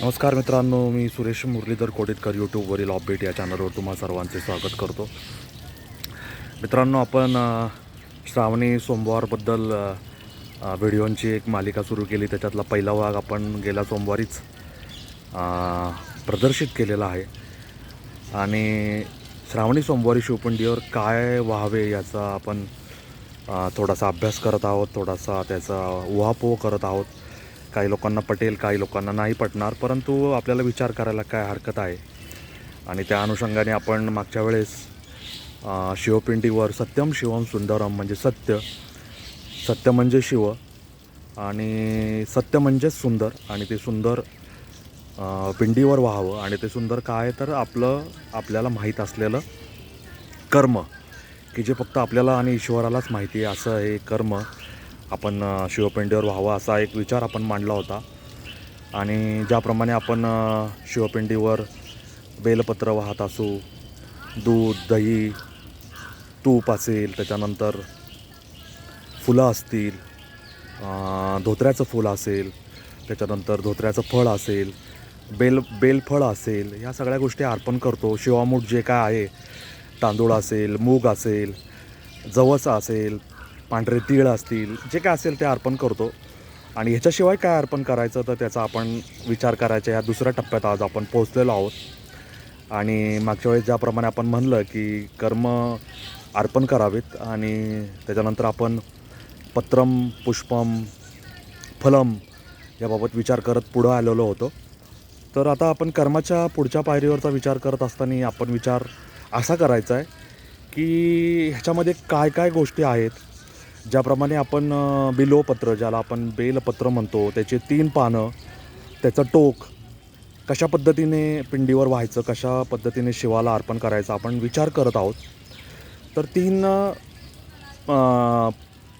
नमस्कार मित्रांनो मी सुरेश मुरलीधर कोडेतकर यूट्यूबवरील अपडेट या चॅनलवर तुम्हा सर्वांचे स्वागत करतो. मित्रांनो आपण श्रावणी सोमवारबद्दल व्हिडिओंची एक मालिका सुरू केली. त्याच्यातला पहिला भाग आपण गेल्या सोमवारीच प्रदर्शित केलेला आहे. आणि श्रावणी सोमवारी शिवपिंडीवर काय व्हावे याचा आपण थोडासा अभ्यास करत आहोत थोडासा त्याचा उहापोह करत आहोत. काही लोकांना पटेल काही लोकांना नाही पटणार परंतु आपल्याला विचार करायला काय हरकत आहे? आणि त्या अनुषंगाने आपण मागच्या वेळेस शिवपिंडीवर सत्यम शिवम सुंदरम म्हणजे सत्य सत्य म्हणजे शिव आणि सत्य म्हणजेच सुंदर आणि ते सुंदर पिंडीवर व्हावं आणि ते सुंदर काय तर आपलं आपल्याला माहीत असलेलं कर्म की जे फक्त आपल्याला आणि ईश्वरालाच माहिती आहे असं हे कर्म आपण शिवपिंडीवर व्हावं असा एक विचार आपण मांडला होता. आणि ज्याप्रमाणे आपण शिवपिंडीवर बेलपत्र वाहत असू दूध दही तूप असेल त्याच्यानंतर फुलं असतील धोत्र्याचं फूल असेल त्याच्यानंतर धोत्र्याचं फळ असेल बेल बेलफळ असेल ह्या सगळ्या गोष्टी अर्पण करतो. शिवामूठ जे काय आहे तांदूळ असेल मूग असेल जवस असेल पांढरे तीळ असतील जे काय असेल ते अर्पण करतो. आणि ह्याच्याशिवाय काय अर्पण करायचं तर त्याचा आपण विचार करायचा या दुसऱ्या टप्प्यात आज आपण पोहोचलेलो आहोत. आणि मागच्या वेळेस ज्याप्रमाणे आपण म्हणलं की कर्म अर्पण करावेत आणि त्याच्यानंतर आपण पत्रम पुष्पम फलम याबाबत विचार करत पुढं आलेलो होतो. तर आता आपण कर्माच्या पुढच्या पायरीवरचा विचार करत असताना आपण विचार असा करायचा आहे की ह्याच्यामध्ये काय काय गोष्टी आहेत ज्याप्रमाणे आपण बिलोपत्र ज्याला आपण बेलपत्र म्हणतो त्याचे तीन पानं त्याचं टोक कशा पद्धतीने पिंडीवर व्हायचं कशा पद्धतीने शिवाला अर्पण करायचं आपण विचार करत आहोत. तर तीन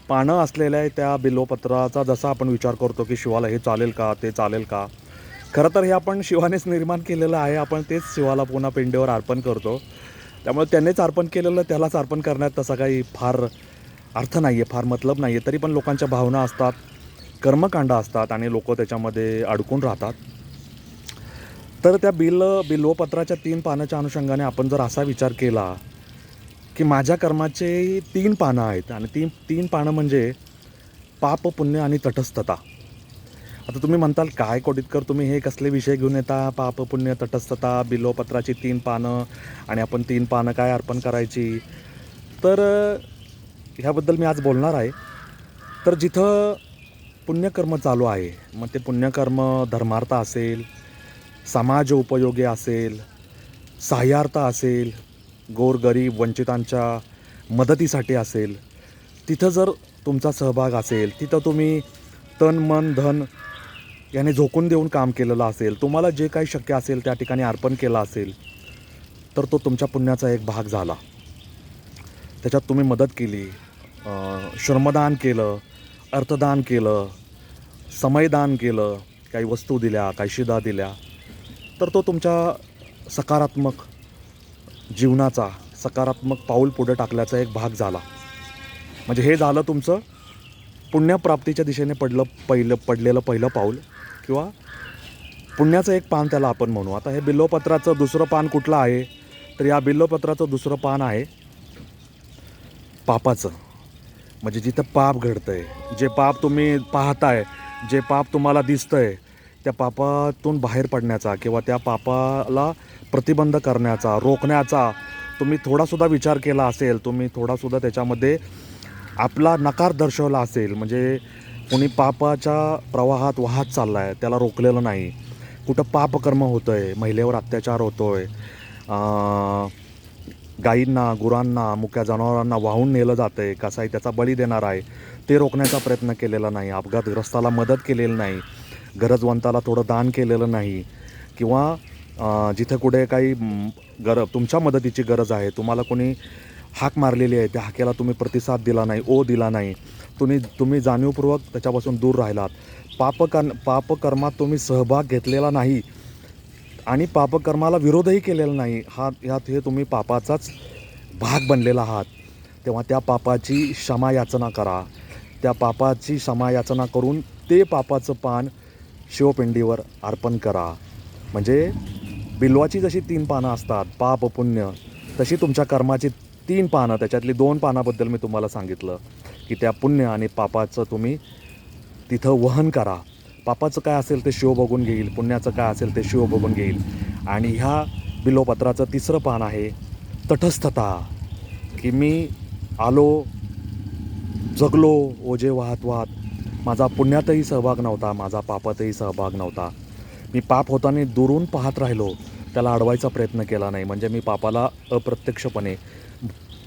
पानं असलेल्या त्या बिलोपत्राचा जसा आपण विचार करतो की शिवाला हे चालेल का ते चालेल का खरं तर हे आपण शिवानेच निर्माण केलेलं आहे आपण तेच शिवाला पुन्हा पिंडीवर अर्पण करतो. त्यामुळे त्यानेच अर्पण केलेलं त्यालाच अर्पण करण्यात तसा काही फार अर्थ नाही आहे फार मतलब नाही आहे तरी पण लोकांच्या भावना असतात कर्मकांड असतात आणि लोक त्याच्यामध्ये अडकून राहतात. तर त्या बिल बिल्वपत्राच्या तीन पानाच्या अनुषंगाने आपण जर असा विचार केला की माझ्या कर्माचे तीन पानं आहेत आणि तीन तीन पानं म्हणजे पाप पुण्य आणि तटस्थता. आता तुम्ही म्हणताल काय कोटीतकर तुम्ही हे कसले विषय घेऊन येता? पाप पुण्य तटस्थता बिल्वपत्राची तीन पानं आणि आपण तीन पानं काय अर्पण करायची? तर ह्याबद्दल मी आज बोलणार आहे. तर जिथं पुण्यकर्म चालू आहे मग ते पुण्यकर्म धर्मार्थ असेल समाज उपयोगी असेल सहाय्यार्थ असेल गोरगरीब वंचितांच्या मदतीसाठी असेल तिथं जर तुमचा सहभाग असेल तिथं तुम्ही तन मन धन याने झोकून देऊन काम केलेलं असेल तुम्हाला जे काही शक्य असेल त्या ठिकाणी अर्पण केलं असेल तर तो तुमच्या पुण्याचा एक भाग झाला. त्याच्यात तुम्ही मदत केली. श्रमदान केलं अर्थदान केलं समयदान केलं काही वस्तू दिल्या काही शिदा दिल्या तर तो तुमच्या सकारात्मक जीवनाचा सकारात्मक पाऊल पुढे टाकल्याचा एक भाग झाला. म्हणजे हे झालं तुमचं पुण्यप्राप्तीच्या दिशेने पडलं पहिलं पडलेलं पहिलं पाऊल किंवा पुण्याचं एक पान त्याला आपण म्हणू. आता हे बिल्लोपत्राचं दुसरं पान कुठलं आहे? तर या बिल्लोपत्राचं दुसरं पान आहे पापाचं. म्हणजे जिथं पाप घडतंय जे पाप तुम्ही पाहताय जे पाप तुम्हाला दिसतंय त्या पापातून बाहेर पडण्याचा किंवा त्या पापाला प्रतिबंध करण्याचा रोखण्याचा तुम्ही थोडासुद्धा विचार केला असेल तुम्ही थोडासुद्धा त्याच्यामध्ये आपला नकार दर्शवला असेल म्हणजे कोणी पापाच्या प्रवाहात वाहत चालला आहे त्याला रोखलेलं नाही. कुठं पापकर्म होतं आहे महिलेवर अत्याचार होतो आहे गायींना गुरांना मुक्या जनावरांना वाहून नेलं जातं आहे कसाही त्याचा बळी देणार आहे. ते रोखण्याचा प्रयत्न केलेला नाही. अपघातग्रस्ताला मदत केलेली नाही. गरजवंताला थोडं दान केलेलं नाही. किंवा जिथे जिथं कुठे काही गर तुमच्या मदतीची गरज आहे तुम्हाला कोणी हाक मारलेली आहे त्या हाकेला तुम्ही प्रतिसाद दिला नाही ओ दिला नाही. तुम्ही तुम्ही जाणीवपूर्वक त्याच्यापासून दूर राहिलात. पापकर् पापकर्मात तुम्ही सहभाग घेतलेला नाही. आणि पापकर्माला विरोधही केलेला नाही. हा ह्यात हे तुम्ही पापाचाच भाग बनलेला आहात. तेव्हा त्या पापाची क्षमा याचना करा. त्या पापाची क्षमा याचना करून ते पापाचं पान शिवपिंडीवर अर्पण करा. म्हणजे बिल्वाची जशी तीन पानं असतात पाप पुण्य तशी तुमच्या कर्माची तीन पानं त्याच्यातली दोन पानाबद्दल मी तुम्हाला सांगितलं की त्या पुण्य आणि पापाचं तुम्ही तिथं वहन करा. पापाचं काय असेल ते शिव बघून घेईल पुण्याचं काय असेल ते शिव बघून घेईल. आणि ह्या बिलोपत्राचं तिसरं पान आहे तटस्थता. की मी आलो जगलो ओझे वाहत वाहत. माझा पुण्यातही सहभाग नव्हता माझा पापातही सहभाग नव्हता. मी पाप होताना दुरून पाहत राहिलो त्याला अडवायचा प्रयत्न केला नाही. म्हणजे मी पापाला अप्रत्यक्षपणे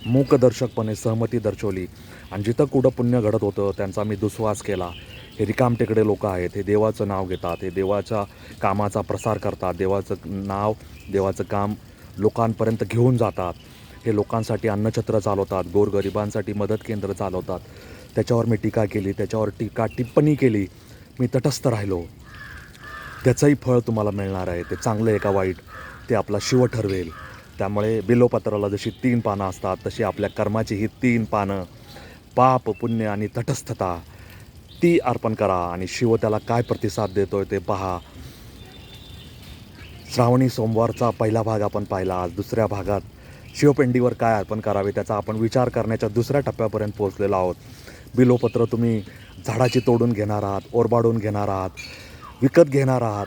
मूकदर्शकपणे सहमती दर्शवली. आणि जिथं कुठं पुण्य घडत होतं त्यांचा मी दुस्वास केला. हे रिकामटेकडे लोक आहेत हे देवाचं नाव घेतात हे देवाच्या कामाचा प्रसार करतात देवाचं नाव देवाचं काम लोकांपर्यंत घेऊन जातात. हे लोकांसाठी अन्नछत्र चालवतात गोरगरिबांसाठी मदत केंद्र चालवतात. त्याच्यावर मी टीका केली त्याच्यावर टीका टिप्पणी केली मी तटस्थ राहिलो. त्याचंही फळ तुम्हाला मिळणार आहे ते चांगलं आहे का वाईट ते आपला शिव ठरवेल. त्यामुळे बिलोपत्राला जशी तीन पानं असतात तशी आपल्या कर्माची ही तीन पानं पाप पुण्य आणि तटस्थता. ती अर्पण करा आणि शिव त्याला काय प्रतिसाद देतोय ते पहा. श्रावणी सोमवारचा पहिला भाग आपण पाहिला आज दुसऱ्या भागात शिवपेंडीवर काय अर्पण करावे त्याचा आपण विचार करण्याच्या दुसऱ्या टप्प्यापर्यंत पोहोचलेलो आहोत. बिलोपत्र तुम्ही झाडाची तोडून घेणार आहात ओरबाडून घेणार आहात विकत घेणार आहात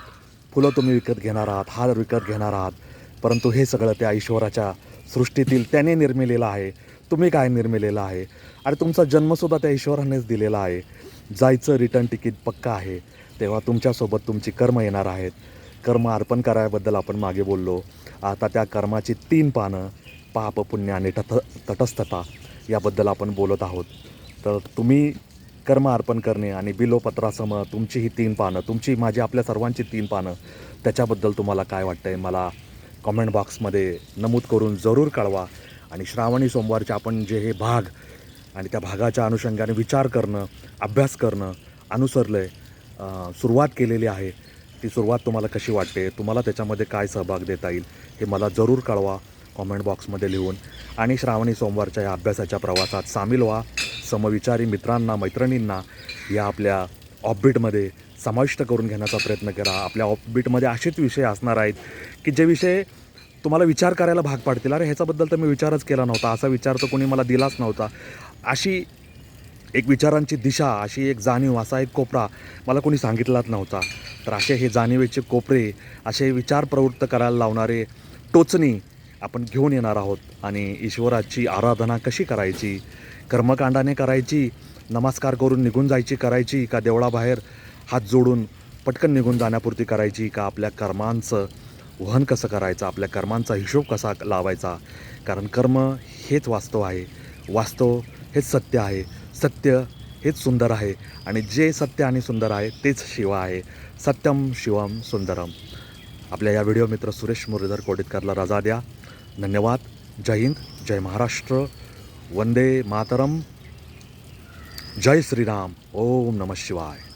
फुलं तुम्ही विकत घेणार आहात हार विकत घेणार आहात. परंतु हे सगळं त्या ईश्वराच्या सृष्टीतील त्याने निर्मिलेलं आहे. तुम्ही काय निर्मिलेलं आहे? आणि तुमचा जन्मसुद्धा त्या ईश्वरानेच दिलेला आहे. जायचं रिटर्न तिकीट पक्का आहे. तेव्हा तुमच्यासोबत तुमची कर्म येणार आहेत. कर्म अर्पण करायबद्दल आपण मागे बोललो. आता त्या कर्माची तीन पानं पाप पुण्य आणि तथ तटस्थता याबद्दल आपण बोलत आहोत. तर तुम्ही कर्म अर्पण करणे आणि बिलोपत्रासम तुमची ही तीन पानं तुमची माझी आपल्या सर्वांची तीन पानं त्याच्याबद्दल तुम्हाला काय वाटतं आहे मला कॉमेंट बॉक्समध्ये नमूद करून जरूर कळवा. आणि श्रावणी सोमवारचे आपण जे हे भाग आणि त्या भागाच्या अनुषंगाने विचार करणं अभ्यास करणं अनुसरलं आहे सुरुवात केलेली आहे. ती सुरुवात तुम्हाला कशी वाटते? तुम्हाला त्याच्यामध्ये काय सहभाग देता येईल? हे मला जरूर कळवा कॉमेंट बॉक्समध्ये लिहून. आणि श्रावणी सोमवारच्या या अभ्यासाच्या प्रवासात सामील व्हा. समविचारी मित्रांना मैत्रिणींना या आपल्या ऑफबीटमध्ये समाविष्ट करून घेण्याचा प्रयत्न करा. आपल्या ऑफबीटमध्ये असेच विषय असणार आहेत की जे विषय तुम्हाला विचार करायला भाग पाडतील. अरे ह्याच्याबद्दल तर मी विचारच केला नव्हता. असा विचार तर कोणी मला दिलाच नव्हता. अशी एक विचारांची दिशा अशी एक जाणीव असा एक कोपरा मला कोणी सांगितलाच नव्हता. तर असे हे जाणीवेचे कोपरे असे विचार प्रवृत्त करायला लावणारे टोचणी आपण घेऊन येणार आहोत आणि ईश्वराची आराधना कशी करायची? कर्मकांडाने करायची नमस्कार करून निघून जायची करायची का देवळाबाहेर हात जोडून पटकन निघून जाण्यापुरती करायची का आपल्या कर्मांचं वहन कसं करायचं आपल्या कर्मांचा हिशोब कसा लावायचा? कारण कर्म हेच वास्तव आहे. वास्तव हेच सत्य आहे. सत्य हेच सुंदर आहे. आणि जे सत्य आणि सुंदर आहे तेच शिव आहे. सत्यम शिवम सुंदरम. आपल्या या व्हिडिओ मित्र सुरेश मुरलीधर कोडितकरला रजा द्या. धन्यवाद. जय हिंद. जय महाराष्ट्र. वंदे मातरम. जय श्रीराम. ओम नमः शिवाय.